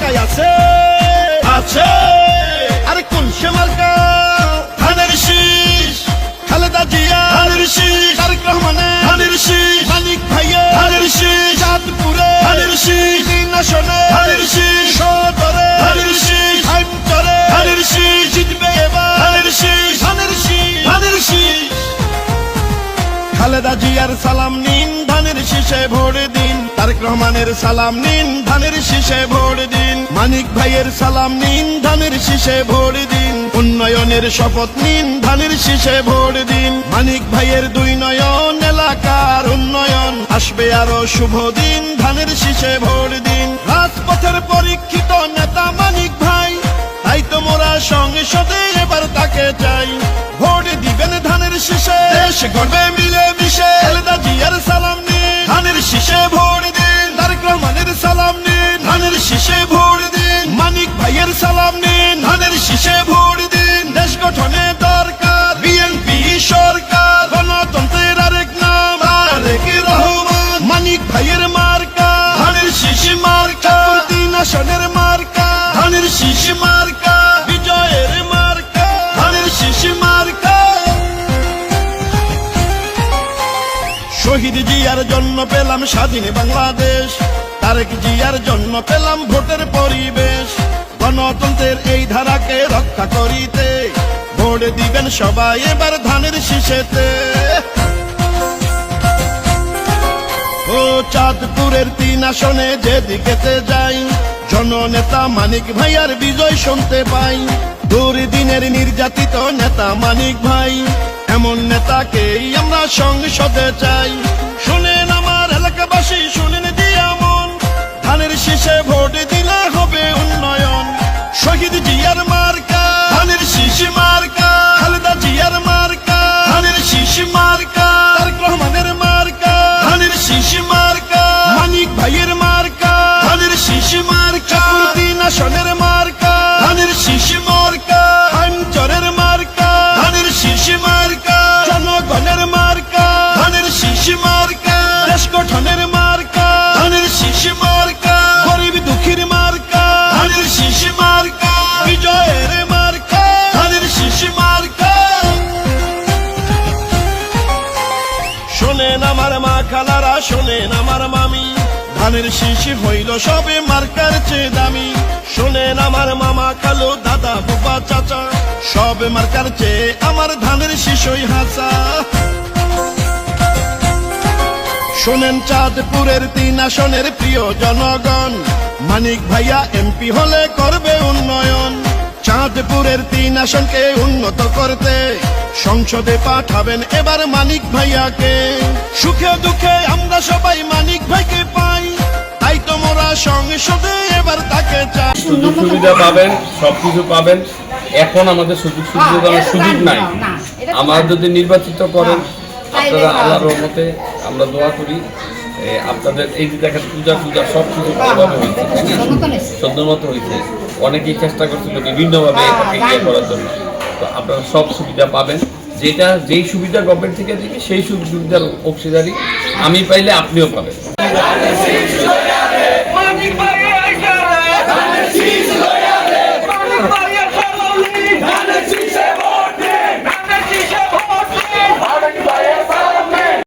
মার্কায় আছে আছে আরে কোন সে মার্কা ধানের শীষ খালেদা জিয়া শীষ ধানের শীষ মানিক ভাইয়া শীষ চাঁদপুরে শীষ শীষ সদরে শীষ শীষ জিতবে এবার শীষ শীষ শীষ খালেদা জিয়ার সালাম নিন ধানের শীষে ভোট দিন তারেক রহমানের সালাম নিন, ধানের শীষে ভোট দিন। মানিক ভাইয়ের সালাম নিন, ধানের শীষে ভোট দিন। উন্নয়নের শপথ নিন, ধানের শীষে ভোট দিন। মানিক ভাইয়ের দুই নয়ন, এলাকার উন্নয়ন। আসবে আরও শুভ দিন, ধানের শীষে ভোট দিন। রাজপথের পরীক্ষিত নেতা মানিক ভাই, তাই তো মোরা সংসদে এবার তাকে চাই। ভোট দিবেন ধানের শীষে, দেশ গড়বে মিলে মিশে জিয়ার সালাম শীষে ভোট দিন। মানিক ভাইয়ের সালাম নিন। ধানের শীষে ভোট দিন। দেশ গঠনে দরকার। বিএনপি সরকার। গণতন্ত্রের আরেক নাম। আরেক রহমান। মানিক ভাইয়ের মার্কা। ধানের শীষ মার্কা। তিন আসনের মার্কা। ধানের শীষ মার্কা। বিজয়ের মার্কা। ধানের শীষ মার্কা। শহীদ জিয়ার জন্য পেলাম স্বাধীন বাংলাদেশ। তারেক জিয়ার জন্য পেলাম ভোটের পরিবেশ। গণতন্ত্রের এই ধারাকে রক্ষা করিতে ভোট দিবেন সবাই এবার ধানের শীষেতে। ও চাঁদপুরের তিন আসনে যেদিকেতে যাই, জননেতা মানিক ভাইয়ার বিজয় শুনতে পাই। দুর্দিনের নির্যাতিত নেতা মানিক ভাই, এমন নেতাকেই আমরা সংসদে চাই। শুনেন আমার এলাকাবাসী, শুনেন শোনেন আমার মামি। ধানের শিশি হইল, সবে মার্কার চেয়ে দামি। শোনেন আমার মামা খালো দাদা চাচা, সবে মার্কার চেয়ে আমার ধানের শিশই হাসা শোনেন চাঁদপুরের তিন আসনের প্রিয় জনগণ, মানিক ভাইয়া, এমপি হলে করবে উন্নয়ন। চাঁদপুরের তিন আসনকে উন্নত করতে সংসদে পাঠাবেন এবার মানিক ভাইয়াকে। সুখে দুঃখে আমরা সবাই মানিক ভাইকে পাই। তাই তো মোরা সংসদে এবার তাকে চাই। সুযোগ সুবিধা পাবেন সবকিছু পাবেন। এখন আমাদের সুযোগ সুবিধা সুযোগ নাই। আমার যদি নির্বাচিত করেন আপনারা আল্লাহর রহমতে আমরা দোয়া করি। আপনাদের এই যে দেখেন পূজা পূজা সব কিছু ভালোভাবে হয়েছে। মতো হয়েছে। অনেকেই চেষ্টা করছিল বিভিন্নভাবে এটাকে ইয়ে করার জন্য। তো আপনারা সব সুবিধা পাবেন। যেটা যেই সুবিধা গভর্নমেন্ট থেকে দিবে সেই সুবিধার অংশীদারি আমি পাইলে আপনিও পাবেন।